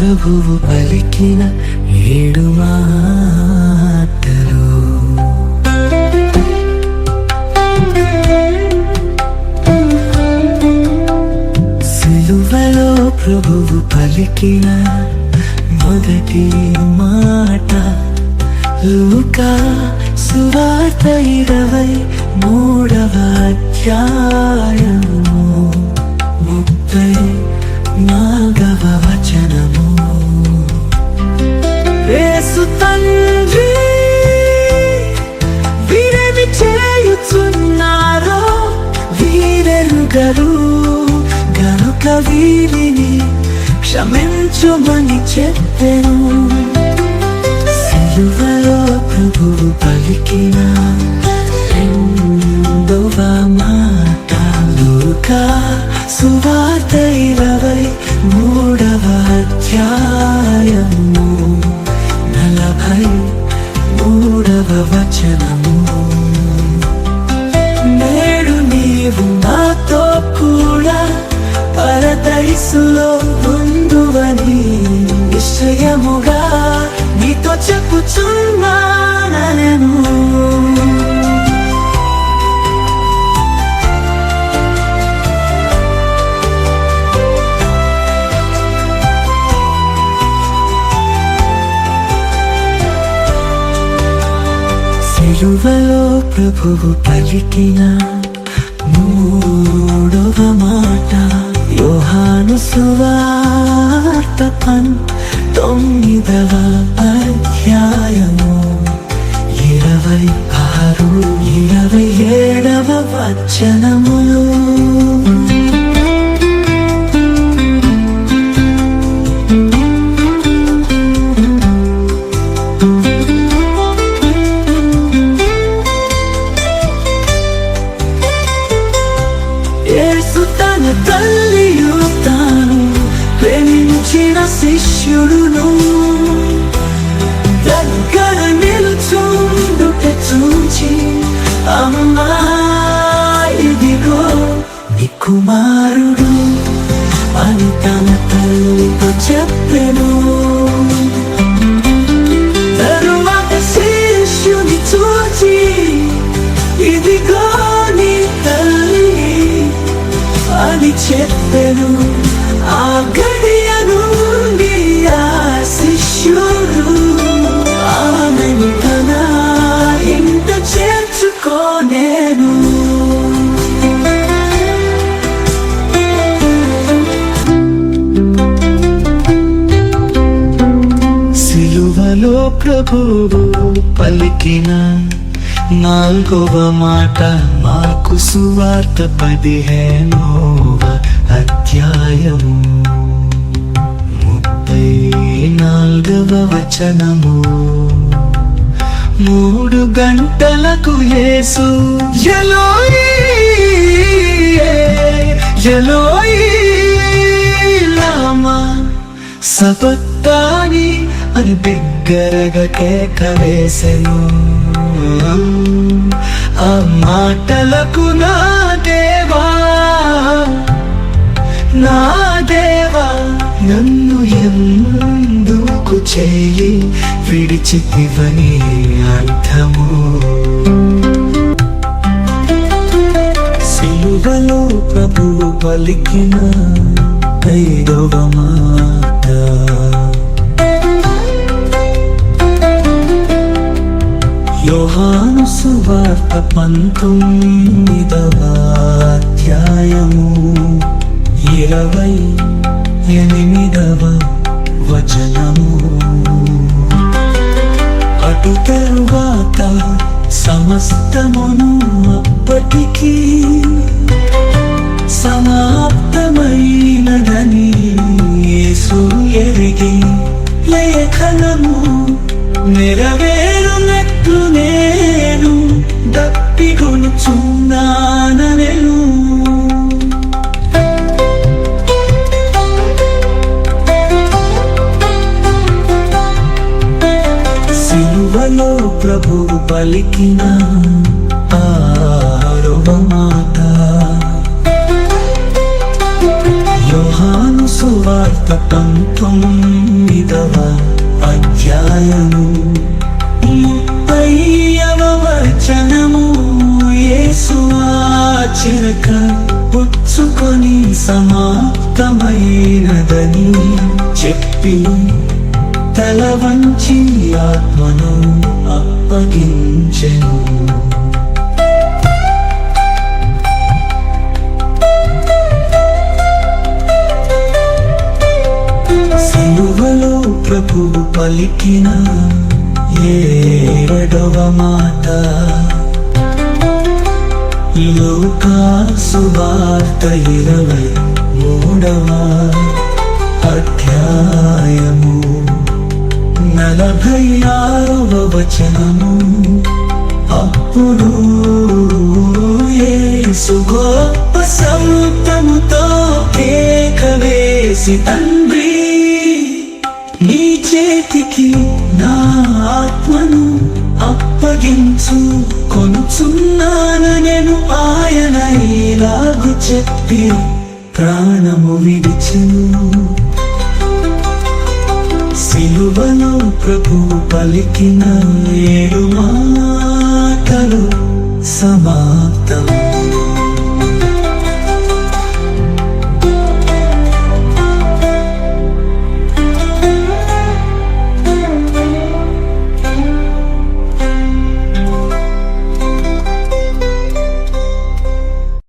ప్రభువు పలికిన ఏడు మాటలు. సిలువలో ప్రభువు పలికిన మొదటి మాట లూకా సువార్త ఇరవై మూడవ అధ్యాయము. ముప్పై వీరెరుగరు గనుక వీరిని క్షమించుమని చెప్పెను. సిలువలో నిశ్చయముగా నీతో చెప్పుచున్నానను. సిలువలో ప్రభువు పలికిన వచనములు యేసు తల్లితో చెప్పెను. తరువాత శిష్యుని చూచి ఇదిగో నీ తల్లి అని చెప్పెను. ఆ గడియ ప్రభువు పలికిన నాలుగవ మాట మాకు సువార్త పదిహేనవ అధ్యాయము. ముప్పై నాలుగవ వచనము. మూడు గంటలకు యేసు. ఎలోయి ఎలోయి లామా సపత్తాని దగ్గరగా కేక వేసెను ఆ మాటలకు నా దేవా నా దేవా నన్ను ఎందుకు చేయి? విడిచితివని అర్థము. సిలువలో ప్రభువు పలికిన ఐదవ యోహాను సువార్త పంతొమ్మిదవ అధ్యాయము ఇరవై ఎనిమిదవ వచనము. అటు తరువాత సమస్తమును అప్పటికీ సమాప్తమైనదని యేసు ఎరిగి లేఖనము నెరవేరు సభలో ప్రభు పలికిన ఆరవ యోహాను సువార్త సువార్త పంతొమ్మిదవ అధ్యాయము. ముప్పైవ వచనము యేసు ఆచరక పుచ్చుకొని సమాప్తమైనదని చెప్పి తల వంచి ఆత్మను అప్పగించెను. సిలువలో ప్రభువు పలికిన ఏడవ మాట? లోకా సువార్త ఇరవై మూడవ అధ్యాయము. నలభై ఆరవ వచనము. అప్పుడు యేసు గొప్ప సంతముతో కేక తండ్రి నీ చేతికి నా ఆత్మను అప్పగించు. కొనుచున్నాను నేను ఆయన ఇలాగు చెప్పి ప్రాణము విడిచను. సిలువలో ప్రభు పలికిన ఏడు మాటలు సమా